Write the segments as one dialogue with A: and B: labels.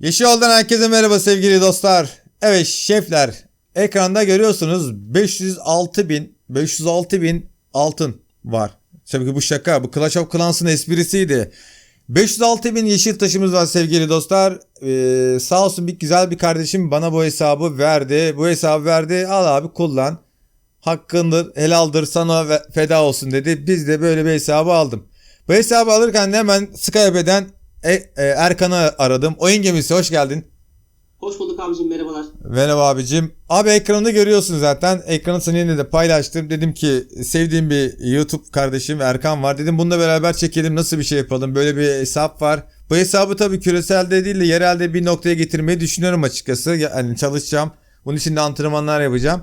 A: Yeşilol'dan herkese merhaba sevgili dostlar. Evet şefler ekranda görüyorsunuz 506 bin 506 bin altın var. Tabii ki bu şaka bu Clash of Clans'ın esprisiydi. 506 bin yeşil taşımız var sevgili dostlar. Ee, sağ olsun bir güzel bir kardeşim bana bu hesabı verdi. Bu hesabı verdi al abi kullan. Hakkındır helaldir sana feda olsun dedi. Biz de böyle bir hesabı aldım. Bu hesabı alırken hemen Skype'den e, e, Erkan'ı aradım. Oyun gemisi hoş geldin.
B: Hoş bulduk abicim merhabalar.
A: Merhaba abicim. Abi ekranı görüyorsun zaten. Ekranı seninle de paylaştım. Dedim ki sevdiğim bir YouTube kardeşim Erkan var. Dedim bununla beraber çekelim nasıl bir şey yapalım. Böyle bir hesap var. Bu hesabı tabii küreselde değil de yerelde bir noktaya getirmeyi düşünüyorum açıkçası. Yani çalışacağım. Bunun için de antrenmanlar yapacağım.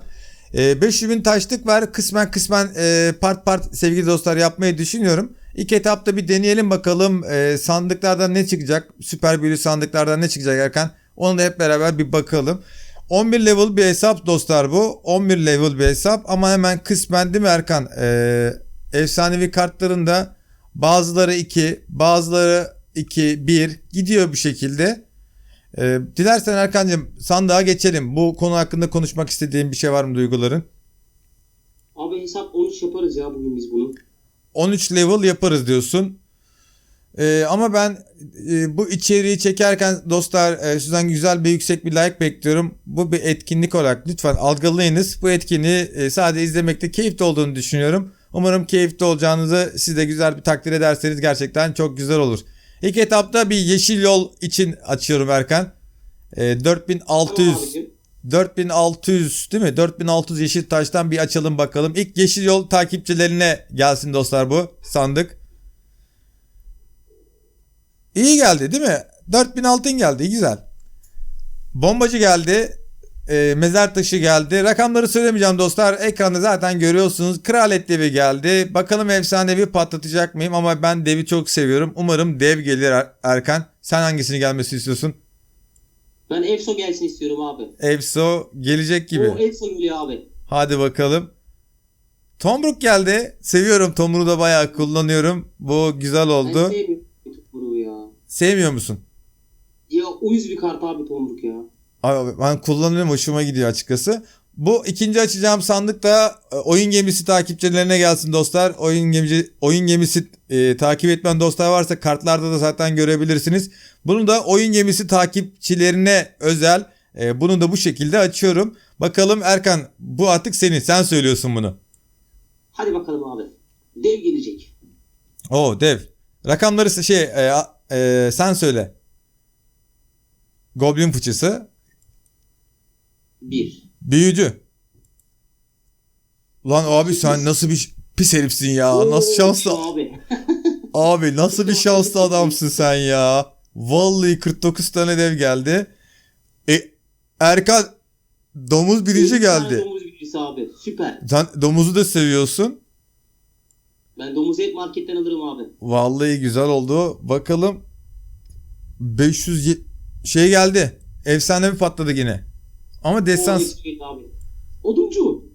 A: Ee, 500 bin taşlık var. Kısmen kısmen e, part part sevgili dostlar yapmayı düşünüyorum. İlk etapta bir deneyelim bakalım e, sandıklardan ne çıkacak. Süper büyülü sandıklardan ne çıkacak Erkan. Onu da hep beraber bir bakalım. 11 level bir hesap dostlar bu. 11 level bir hesap ama hemen kısmen değil mi Erkan? Ee, efsanevi kartların da bazıları 2, bazıları 2, 1 gidiyor bu şekilde. Ee, dilersen Erkan'cığım sandığa geçelim. Bu konu hakkında konuşmak istediğin bir şey var mı duyguların?
B: Abi hesap 13 yaparız ya bugün biz bunu.
A: 13 level yaparız diyorsun. Ee, ama ben e, bu içeriği çekerken dostlar e, sizden güzel bir yüksek bir like bekliyorum. Bu bir etkinlik olarak lütfen algılayınız. Bu etkinliği e, sadece izlemekte keyifli olduğunu düşünüyorum. Umarım keyifli olacağınızı siz de güzel bir takdir ederseniz gerçekten çok güzel olur. İlk etapta bir yeşil yol için açıyorum Erkan. E, 4600
B: Tamam.
A: 4600 değil mi? 4600 yeşil taştan bir açalım bakalım. İlk yeşil yol takipçilerine gelsin dostlar bu sandık. İyi geldi değil mi? 4000 altın geldi. güzel. Bombacı geldi. e, mezar taşı geldi. Rakamları söylemeyeceğim dostlar. Ekranda zaten görüyorsunuz. Kralet devi geldi. Bakalım efsanevi patlatacak mıyım? Ama ben devi çok seviyorum. Umarım dev gelir Er- Erkan. Sen hangisini gelmesi istiyorsun?
B: Ben Efso gelsin istiyorum abi.
A: Efso gelecek gibi.
B: O Efso geliyor abi.
A: Hadi bakalım. Tomruk geldi. Seviyorum Tomruk'u da bayağı kullanıyorum. Bu güzel
B: Ben
A: oldu.
B: sevmiyorum Tomruk'u ya.
A: Sevmiyor musun?
B: Ya uyuz bir kart abi Tomruk ya.
A: Abi ben kullanıyorum hoşuma gidiyor açıkçası. Bu ikinci açacağım sandık da e, oyun gemisi takipçilerine gelsin dostlar. Oyun gemisi oyun gemisi e, takip etmen dostlar varsa kartlarda da zaten görebilirsiniz. Bunu da oyun gemisi takipçilerine özel. e, bunu da bu şekilde açıyorum. Bakalım Erkan bu artık senin. Sen söylüyorsun bunu.
B: Hadi bakalım abi. Dev gelecek.
A: Oo dev. Rakamları şey e, e, sen söyle. Goblin fıçısı.
B: 1.
A: Büyücü. Lan abi sen nasıl bir pis herifsin ya. Nasıl şanslı.
B: Abi.
A: Abi nasıl bir şanslı adamsın sen ya. Vallahi 49 tane dev geldi. E Erkan domuz birinci geldi.
B: Domuz bilgisi abi. Süper.
A: Sen domuzu da seviyorsun.
B: Ben domuzu hep marketten alırım abi.
A: Vallahi güzel oldu. Bakalım 500 ye- şey geldi. Efsane bir patladı yine. Ama
B: O
A: destans
B: Efso geldi abi. Oduncu.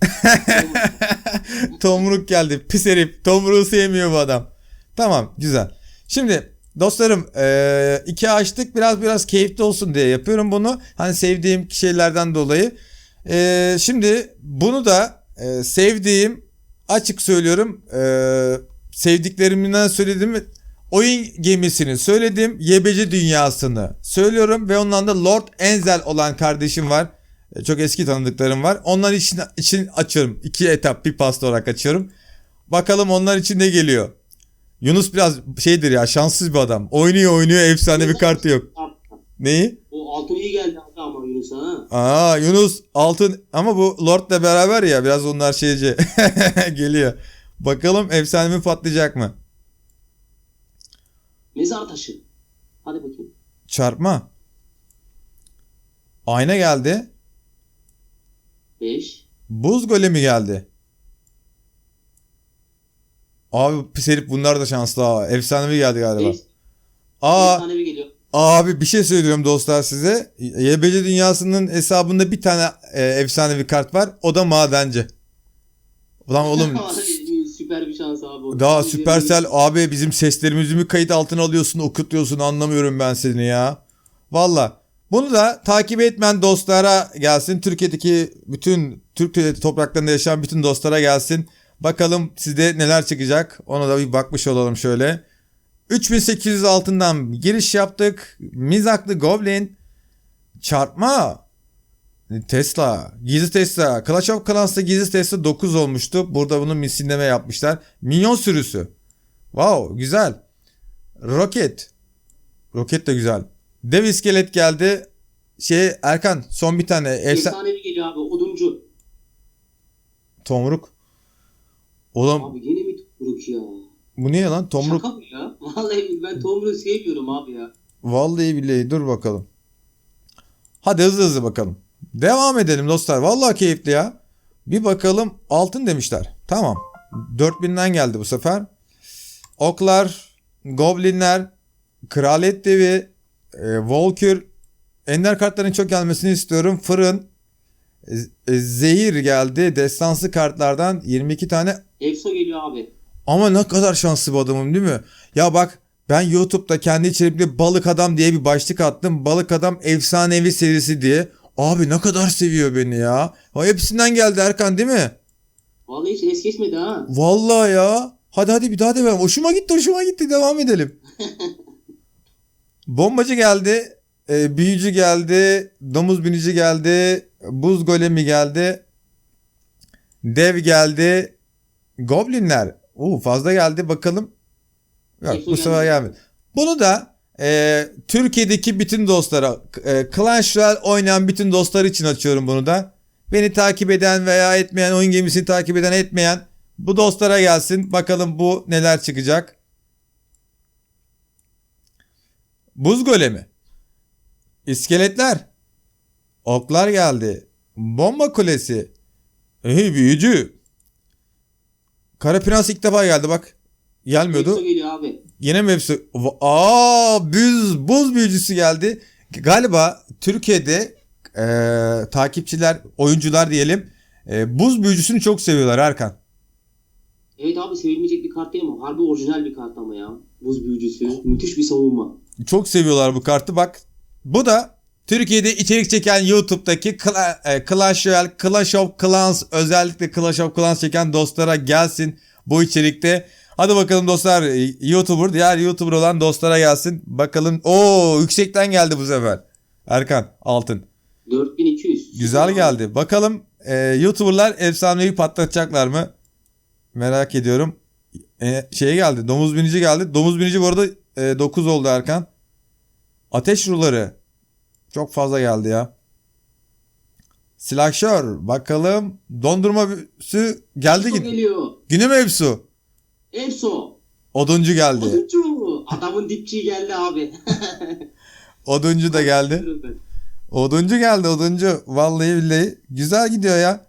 A: Tomruk geldi. Pis herif. Tomruğu sevmiyor bu adam. Tamam güzel. Şimdi dostlarım eee, iki açtık biraz biraz keyifli olsun diye yapıyorum bunu. Hani sevdiğim şeylerden dolayı. Eee, şimdi bunu da eee, sevdiğim açık söylüyorum. eee, sevdiklerimden söyledim. Oyun gemisini söyledim. Yebeci dünyasını söylüyorum. Ve ondan da Lord Enzel olan kardeşim var. E, Çok eski tanıdıklarım var. Onlar için, için açıyorum. İki etap bir pasta olarak açıyorum. Bakalım onlar için ne geliyor. Yunus biraz şeydir ya şanssız bir adam. Oynuyor oynuyor efsane bir kartı yok. Neyi?
B: O altın iyi geldi ama Yunus'a ha.
A: Aa Yunus altın ama bu Lord'la beraber ya biraz onlar şeyci geliyor. Bakalım efsane mi patlayacak mı?
B: Mezar taşı. Hadi bakayım.
A: Çarpma. Ayna geldi.
B: 5.
A: Buz golemi geldi. Abi pis herif bunlar da şanslı ha. Efsanevi geldi galiba.
B: 5.
A: Aa
B: Efsanevi geliyor.
A: Abi bir şey söylüyorum dostlar size. YBC dünyasının hesabında bir tane e, efsanevi kart var. O da madenci. Ulan oğlum
B: Süper bir şans abi. abi.
A: Daha Supercell abi bizim seslerimizi mi kayıt altına alıyorsun, okutuyorsun anlamıyorum ben seni ya. Valla. Bunu da takip etmeyen dostlara gelsin. Türkiye'deki bütün Türk topraklarında yaşayan bütün dostlara gelsin. Bakalım sizde neler çıkacak. Ona da bir bakmış olalım şöyle. 3800 altından giriş yaptık. Mizaklı Goblin. Çarpma. Tesla. Gizli Tesla. Clash of Clans'ta gizli Tesla 9 olmuştu. Burada bunu misilleme yapmışlar. Minyon sürüsü. Wow güzel. Roket. Roket de güzel. Dev iskelet geldi. Şey Erkan son bir tane efsa
B: Efsanevi geliyor abi. Oduncu.
A: tomruk. Oğlum
B: Abi gene mi Tomruk ya?
A: bu niye lan tomruk?
B: Şaka mı ya? Vallahi ben Tomruk'u sevmiyorum abi ya.
A: Vallahi billahi dur bakalım. Hadi hızlı hızlı bakalım. Devam edelim dostlar. Vallahi keyifli ya. Bir bakalım altın demişler. Tamam. 4000'den geldi bu sefer. Oklar, goblinler, kraliyet devi, e, Volkür, ender kartların çok gelmesini istiyorum. Fırın, e, e, zehir geldi. Destansı kartlardan 22 tane
B: Efso geliyor abi.
A: ama ne kadar şanslı bir adamım değil mi? Ya bak ben YouTube'da kendi içerikli Balık Adam diye bir başlık attım. Balık Adam efsanevi serisi diye. Abi ne kadar seviyor beni ya. O hepsinden geldi Erkan değil mi?
B: Vallahi hiç es geçmedi ha.
A: Vallahi ya. Hadi hadi bir daha devam. Hoşuma gitti hoşuma gitti devam edelim. Bombacı geldi. e, büyücü geldi. Domuz binici geldi. Buz golemi geldi. Dev geldi. Goblinler. Oo, fazla geldi bakalım. Yok bu sefer
B: gelmedi.
A: Bunu da e, Türkiye'deki bütün dostlara e, Clash Royale oynayan bütün dostlar için açıyorum bunu da. Beni takip eden veya etmeyen oyun gemisini takip eden etmeyen bu dostlara gelsin. Bakalım bu neler çıkacak. Buz golemi. İskeletler. Oklar geldi. Bomba kulesi. Hey büyücü. Kara Prens ilk defa geldi bak. Gelmiyordu.
B: Efso geliyor abi.
A: Yine mi Aa, buz, buz büyücüsü geldi. Galiba Türkiye'de e, takipçiler, oyuncular diyelim e, buz büyücüsünü çok seviyorlar Erkan.
B: Evet abi sevilmeyecek bir kart değil ama harbi orijinal bir kart ama ya. Buz büyücüsü. Müthiş bir savunma.
A: Çok seviyorlar bu kartı. Bak bu da Türkiye'de içerik çeken YouTube'daki e, Clash Royale, Clash of Clans özellikle Clash of Clans çeken dostlara gelsin bu içerikte. Hadi bakalım dostlar e, YouTuber diğer YouTuber olan dostlara gelsin. Bakalım o yüksekten geldi bu sefer. Erkan altın.
B: 4200.
A: Güzel geldi. Bakalım e, YouTuber'lar efsaneyi patlatacaklar mı? Merak ediyorum. E, şey geldi. Domuz binici geldi. Domuz binici bu arada 9 oldu Erkan. Ateş ruları. Çok fazla geldi ya. Silahşör. Bakalım. Dondurma büyüsü geldi.
B: Efso
A: Gi-
B: geliyor.
A: Güne mevzu.
B: Efso.
A: Oduncu geldi.
B: Oduncu. Adamın dipçiği geldi abi.
A: Oduncu da geldi. Oduncu geldi oduncu. Vallahi billahi. Güzel gidiyor ya.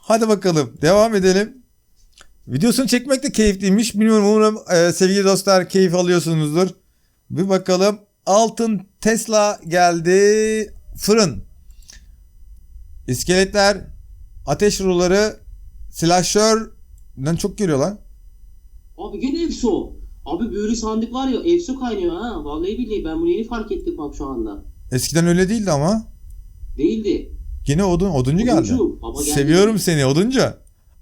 A: Hadi bakalım. Devam edelim. Videosunu çekmek de keyifliymiş. Bilmiyorum umarım e, sevgili dostlar keyif alıyorsunuzdur. Bir bakalım. Altın Tesla geldi. Fırın. İskeletler. Ateş ruları. Silahşör. Lan çok geliyor lan.
B: Abi gene Efso. Abi büyülü sandık var ya Efso kaynıyor ha. Vallahi billahi ben bunu yeni fark ettim bak şu anda.
A: Eskiden öyle değildi ama.
B: Değildi.
A: Yine odun, oduncu.
B: Oduncu, geldi.
A: Seviyorum seni oduncu.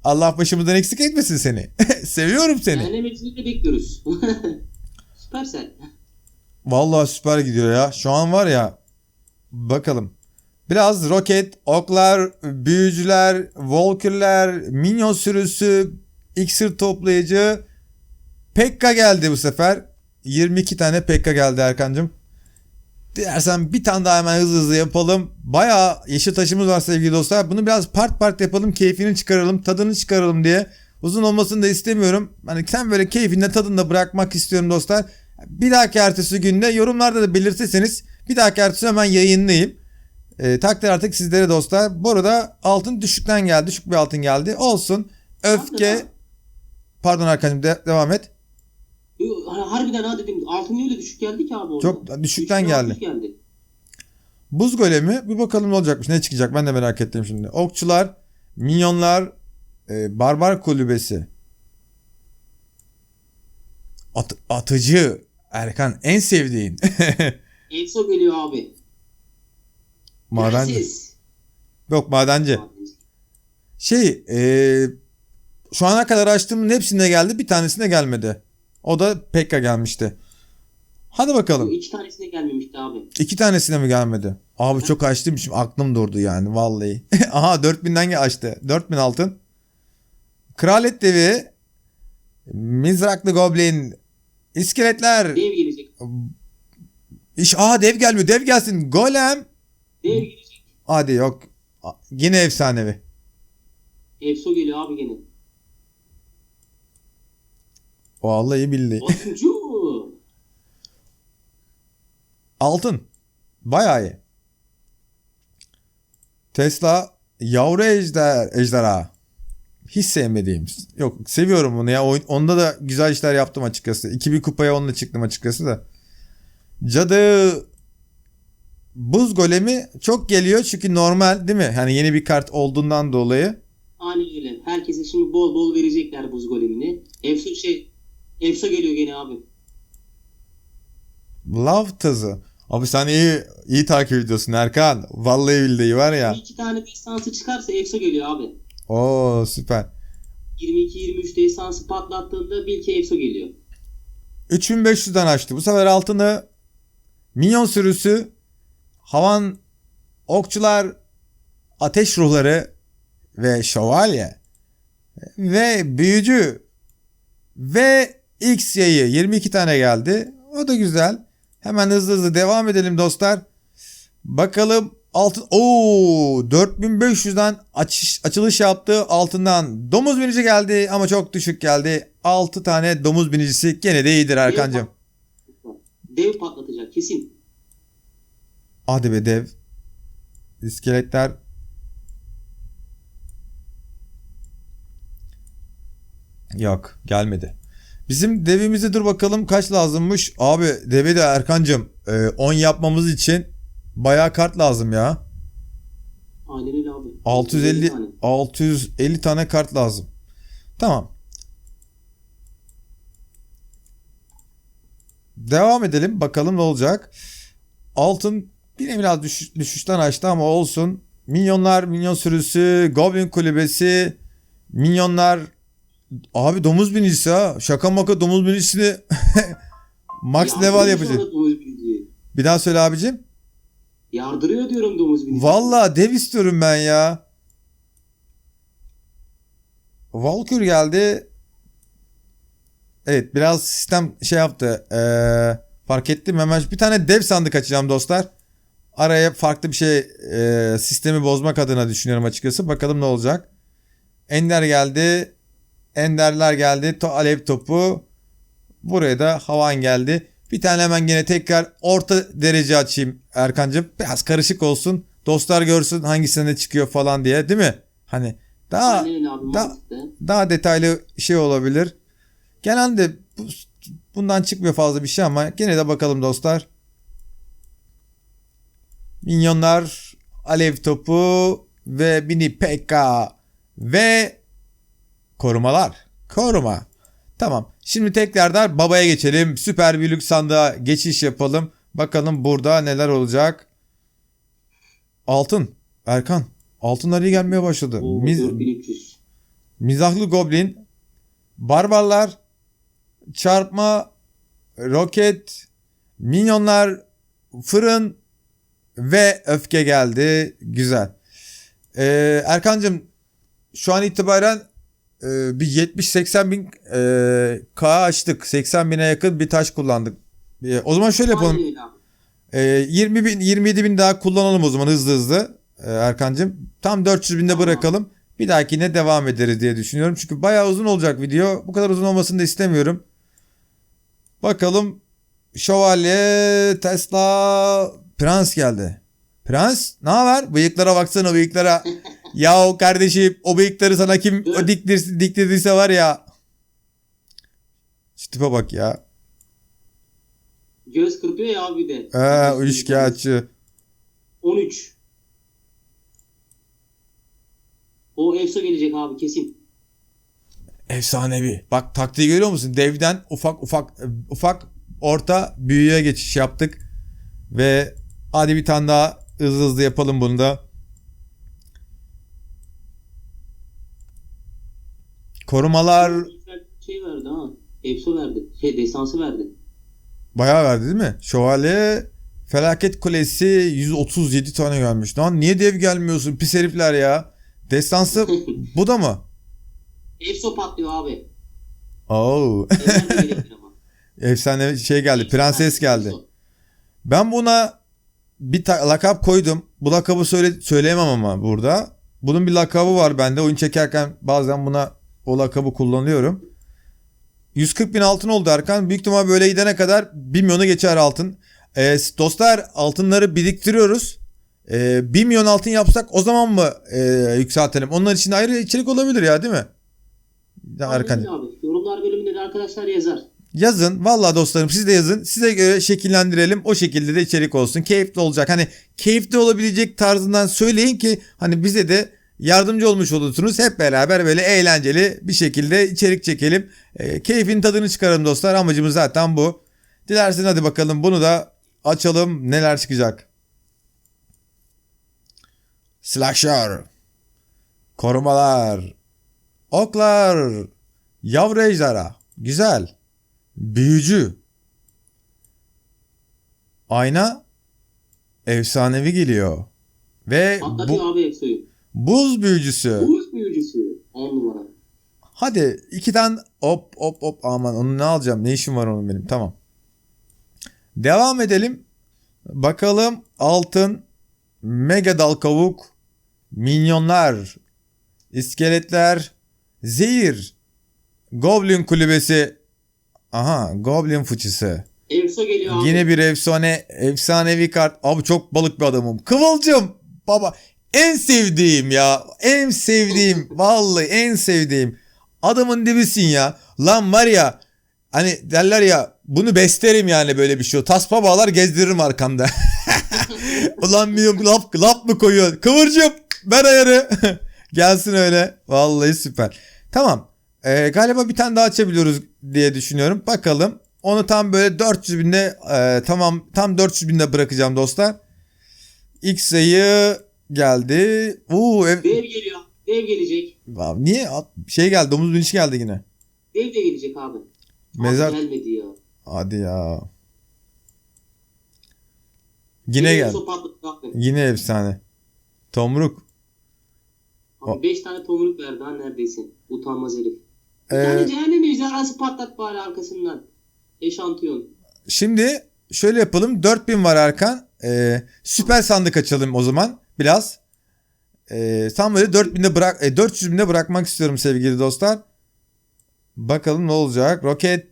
A: Allah başımızdan eksik etmesin seni. Seviyorum seni.
B: Cehennem hepsini bekliyoruz. Süpersel.
A: Vallahi süper gidiyor ya. Şu an var ya. Bakalım. Biraz roket, oklar, büyücüler, walkerler, minyon sürüsü, iksir toplayıcı. Pekka geldi bu sefer. 22 tane Pekka geldi Erkancığım. Dilersen bir tane daha hemen hızlı hızlı yapalım. Bayağı yeşil taşımız var sevgili dostlar. Bunu biraz part part yapalım. Keyfini çıkaralım. Tadını çıkaralım diye. Uzun olmasını da istemiyorum. Hani sen böyle keyfinde tadında bırakmak istiyorum dostlar. Bir dahaki ertesi günde yorumlarda da belirtirseniz bir dahaki ertesi hemen yayınlayayım. E, takdir artık sizlere dostlar. Bu arada altın düşükten geldi. Düşük bir altın geldi. Olsun. Öfke. Pardon Erkan'cığım de- devam et.
B: Hani Harbiden ha dedim. Altın öyle düşük geldi ki abi orada?
A: Çok düşükten
B: 3600
A: geldi.
B: geldi.
A: Buz golemi bir bakalım ne olacakmış ne çıkacak ben de merak ettim şimdi. Okçular, minyonlar, e, barbar kulübesi. At- atıcı. Erkan en sevdiğin.
B: Efso geliyor abi.
A: madenci.
B: Prenses.
A: Yok madenci.
B: Madenci.
A: Şey eee, şu ana kadar açtığımın hepsinde geldi bir tanesine gelmedi. O da Pekka gelmişti. Hadi bakalım.
B: İki tanesine gelmemişti abi.
A: İki tanesine mi gelmedi? Abi çok açtım şimdi aklım durdu yani vallahi. Aha 4000'den ge- açtı. 4000 altın. Kraliyet devi. Mizraklı goblin. İskeletler.
B: Dev gelecek.
A: İş, aa dev gelmiyor. Dev gelsin. Golem.
B: Dev gelecek.
A: Hadi yok. Yine efsanevi.
B: Efso geliyor abi gene.
A: Vallahi billahi.
B: Atıcı.
A: Altın. Bayağı iyi. Tesla yavru ejder, ejderha. Hiç sevmediğim. Yok seviyorum bunu ya. Onda da güzel işler yaptım açıkçası. 2000 kupaya onunla çıktım açıkçası da. Cadı buz golemi çok geliyor çünkü normal değil mi? Hani yeni bir kart olduğundan dolayı.
B: Aynen öyle. Herkese şimdi bol bol verecekler buz golemini. Efso şey Efso geliyor gene abi.
A: Love tazı. Abi sen iyi iyi takip ediyorsun Erkan. Vallahi billahi var ya.
B: Bir iki tane destansı çıkarsa Efso geliyor abi.
A: Oo süper.
B: 22-23 destansı patlattığında bil ki Efso geliyor.
A: 3500'den açtı. Bu sefer altını minyon sürüsü, havan okçular, ateş ruhları ve şövalye ve büyücü ve X yayı 22 tane geldi. O da güzel. Hemen hızlı hızlı devam edelim dostlar. Bakalım altın Oo 4500'den açış, açılış yaptı altından. Domuz binici geldi ama çok düşük geldi. 6 tane domuz binicisi gene de iyidir Erkancığım.
B: Dev patlatacak kesin.
A: Hadi be dev. İskeletler. Yok gelmedi. Bizim devimize dur bakalım kaç lazımmış. Abi devi de Erkancığım e, 10 yapmamız için bayağı kart lazım ya.
B: Aynen öyle abi.
A: 650
B: tane.
A: 650 tane kart lazım. Tamam. Devam edelim. Bakalım ne olacak. Altın yine biraz düş- düşüşten açtı ama olsun. Minyonlar, minyon sürüsü, Goblin kulübesi, minyonlar. Abi domuz binicisi ha. Şaka maka domuz binicisini max
B: Yardırıyor
A: level
B: şu
A: yapacak.
B: Domuz.
A: Bir daha söyle abicim.
B: Yardırıyor diyorum domuz binici.
A: Valla dev istiyorum ben ya. Valkür geldi. Evet biraz sistem şey yaptı. Ee, fark ettim hemen bir tane dev sandık açacağım dostlar. Araya farklı bir şey ee, sistemi bozmak adına düşünüyorum açıkçası. Bakalım ne olacak. Ender geldi. Enderler geldi. To alev topu. Buraya da havan geldi. Bir tane hemen gene tekrar orta derece açayım Erkancığım. Biraz karışık olsun. Dostlar görsün hangisine ne çıkıyor falan diye değil mi? Hani daha
B: abi
A: da- daha detaylı şey olabilir. Genelde bu, bundan çıkmıyor fazla bir şey ama gene de bakalım dostlar. Minyonlar, alev topu ve mini pekka ve korumalar. Koruma. Tamam. Şimdi tekrardan babaya geçelim. Süper büyülük sandığa geçiş yapalım. Bakalım burada neler olacak. Altın. Erkan. Altınlar iyi gelmeye başladı. Miz-
B: 4300.
A: Mizahlı Goblin, Barbarlar, Çarpma, Roket, Minyonlar, Fırın ve Öfke geldi. Güzel. Ee, Erkancığım şu an itibaren e, bir 70-80 bin e, K açtık. 80 bine yakın bir taş kullandık. E, o zaman şöyle yapalım. E, 20 bin, 27 bin daha kullanalım o zaman hızlı hızlı e, Erkancığım. Tam 400 binde
B: Tamam.
A: bırakalım. Bir dahakine devam ederiz diye düşünüyorum. Çünkü bayağı uzun olacak video. Bu kadar uzun olmasını da istemiyorum. Bakalım. Şövalye, Tesla, Prens geldi. Prens ne haber? Bıyıklara baksana bıyıklara. ya kardeşim o bıyıkları sana kim o diktir, diktirdiyse var ya. Şu tipe bak ya.
B: Göz kırpıyor ya abi de.
A: Ee, üçkağıtçı.
B: 13. O Efso gelecek abi kesin.
A: Efsanevi. Bak taktiği görüyor musun? Devden ufak ufak ufak orta büyüye geçiş yaptık. Ve hadi bir tane daha hızlı hızlı yapalım bunu da. Korumalar
B: Şey verdi ha. Efso verdi. Şey destansı verdi.
A: bayağı verdi değil mi? Şövalye Felaket Kulesi 137 tane gelmiş. Lan niye dev gelmiyorsun pis herifler ya? Destansı bu da mı?
B: Efso patlıyor abi.
A: Oo. Efsane şey geldi. Prenses geldi. Ben buna bir lakap koydum. Bu lakabı söyle söyleyemem ama burada. Bunun bir lakabı var bende. Oyun çekerken bazen buna o lakabı kullanıyorum. 140 bin altın oldu Erkan. Büyük ihtimal böyle gidene kadar 1 milyonu geçer altın. Ee, dostlar altınları biriktiriyoruz. Ee, 1 milyon altın yapsak o zaman mı e, yükseltelim? Onlar için ayrı içerik olabilir ya değil mi? Ya Erkan.
B: Abi, yorumlar bölümünde de arkadaşlar yazar.
A: Yazın. Vallahi dostlarım siz de yazın. Size göre şekillendirelim. O şekilde de içerik olsun. Keyifli olacak. Hani keyifli olabilecek tarzından söyleyin ki hani bize de yardımcı olmuş olursunuz. Hep beraber böyle eğlenceli bir şekilde içerik çekelim. E, keyfin tadını çıkaralım dostlar. Amacımız zaten bu. Dilerseniz hadi bakalım bunu da açalım. Neler çıkacak? Slasher. Korumalar. Oklar. Yavru ejderha. Güzel. Büyücü. Ayna efsanevi geliyor. Ve
B: Patlatıyor
A: bu,
B: abi.
A: Buz büyücüsü.
B: Uğuz büyücüsü. 10 numara.
A: Hadi iki tane hop hop hop aman onu ne alacağım? Ne işim var onun benim? Tamam. Devam edelim. Bakalım altın mega dal kavuk minyonlar iskeletler zehir goblin kulübesi aha goblin fıçısı
B: Efso geliyor abi.
A: Yine bir efsane, efsanevi kart. Abi çok balık bir adamım. Kıvılcım baba en sevdiğim ya. En sevdiğim. vallahi en sevdiğim. Adamın dibisin ya. Lan var ya hani derler ya bunu beslerim yani böyle bir şey. Tasma bağlar gezdiririm arkamda. Ulan bir lap, lap mı koyuyor? Kıvırcım ver ayarı. Gelsin öyle. Vallahi süper. Tamam. Ee, galiba bir tane daha açabiliyoruz diye düşünüyorum. Bakalım. Onu tam böyle 400 binde e, tamam tam 400 binde bırakacağım dostlar. İlk sayı geldi. Uuu ev,
B: Dev geliyor. Dev gelecek.
A: Abi niye şey geldi domuz binişi geldi yine.
B: Dev de gelecek abi.
A: Mezar
B: Abi gelmedi ya.
A: hadi ya. Yine geldi.
B: Patladı abi.
A: Yine efsane. Tomruk.
B: Abi 5 tane tomruk verdi ha neredeyse. Utanmaz herif. Bir
A: Ee,
B: tane cehennem ejderhası patlat bari arkasından. Eşantiyon.
A: Şimdi şöyle yapalım. 4000 var Erkan. Ee, süper sandık açalım o zaman. Biraz. Ee, tam böyle 4000'de bırak, e, 400 binde bırakmak istiyorum sevgili dostlar. Bakalım ne olacak. Roket,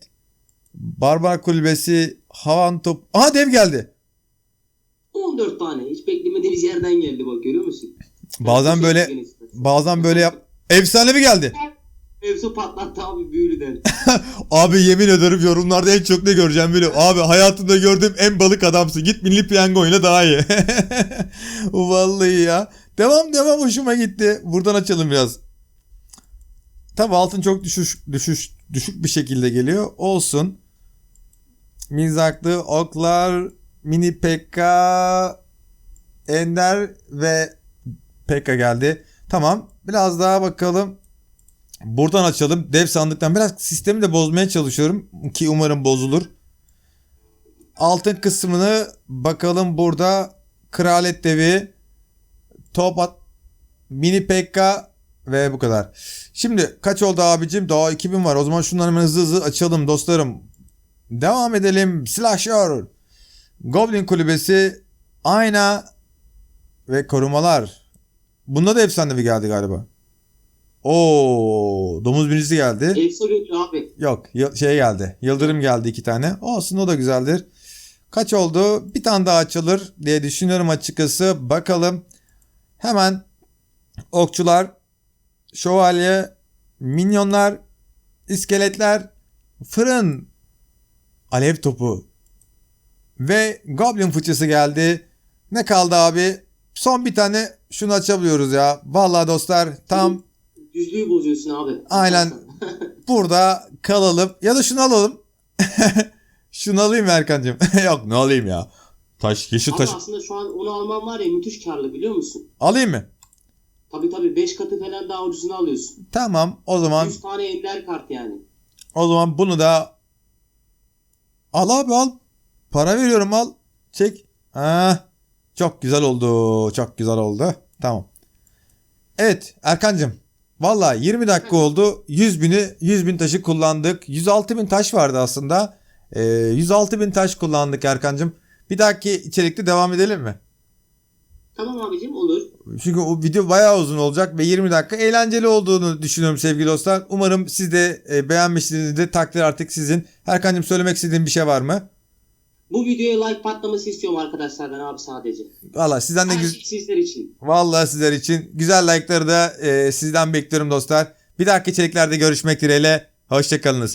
A: Barbar Kulübesi, Havan Top. Aha dev geldi.
B: 14 tane. Hiç beklemediğimiz yerden geldi bak görüyor musun?
A: Bazen böyle bazen böyle yap. Efsanevi geldi.
B: Efso patlattı abi büyülüden.
A: Abi yemin ederim yorumlarda en çok ne göreceğim biliyorum. Abi hayatımda gördüğüm en balık adamsın. Git milli piyango oyna daha iyi. Vallahi ya. Devam devam hoşuma gitti. Buradan açalım biraz. Tabi altın çok düşüş, düşüş, düşük bir şekilde geliyor. Olsun. Mizaklı, oklar, mini pekka, ender ve pekka geldi. Tamam. Biraz daha bakalım. Buradan açalım. Dev sandıktan biraz sistemi de bozmaya çalışıyorum ki umarım bozulur. Altın kısmını bakalım burada Kralet Devi, Top at, Mini Pekka ve bu kadar. Şimdi kaç oldu abicim? Daha 2000 var. O zaman şunları hemen hızlı hızlı açalım dostlarım. Devam edelim. Slasher. Goblin Kulübesi, Ayna ve Korumalar. Bunda da efsanevi geldi galiba. Oo, domuz binicisi geldi.
B: Efso geliyor abi.
A: Yok, şey geldi. Yıldırım geldi iki tane. Olsun o da güzeldir. Kaç oldu? Bir tane daha açılır diye düşünüyorum açıkçası. Bakalım. Hemen okçular, şövalye, minyonlar, iskeletler, fırın, alev topu ve goblin fıçısı geldi. Ne kaldı abi? Son bir tane şunu açabiliyoruz ya. Vallahi dostlar tam
B: Düzlüğü bozuyorsun abi.
A: Aynen burada kalalım. Ya da şunu alalım. şunu alayım Erkan'cığım? Yok ne alayım ya. Taş, yeşil
B: Ama
A: taş.
B: aslında şu an onu alman var ya müthiş karlı biliyor musun?
A: Alayım mı?
B: Tabii tabii 5 katı falan daha ucuzunu alıyorsun.
A: Tamam o zaman
B: 100 tane ender kart yani.
A: o zaman bunu da al abi al. Para veriyorum al. Çek. Ha, çok güzel oldu. Çok güzel oldu. Tamam. Evet Erkancığım. Valla 20 dakika oldu. 100 bini 100 bin taşı kullandık. 106 bin taş vardı aslında. Ee, 106 bin taş kullandık Erkancığım. Bir dahaki içerikte devam edelim mi?
B: Tamam abicim olur.
A: Çünkü o video bayağı uzun olacak ve 20 dakika eğlenceli olduğunu düşünüyorum sevgili dostlar. Umarım siz de e, beğenmişsinizdir. Takdir artık sizin. Erkancığım söylemek istediğin bir şey var mı?
B: Bu videoya like patlaması istiyorum arkadaşlardan abi sadece.
A: Valla sizden de
B: Her
A: güz-
B: şey sizler için.
A: Vallahi sizler için güzel like'ları da e, sizden bekliyorum dostlar. Bir dahaki içeriklerde görüşmek dileğiyle. Hoşçakalınız.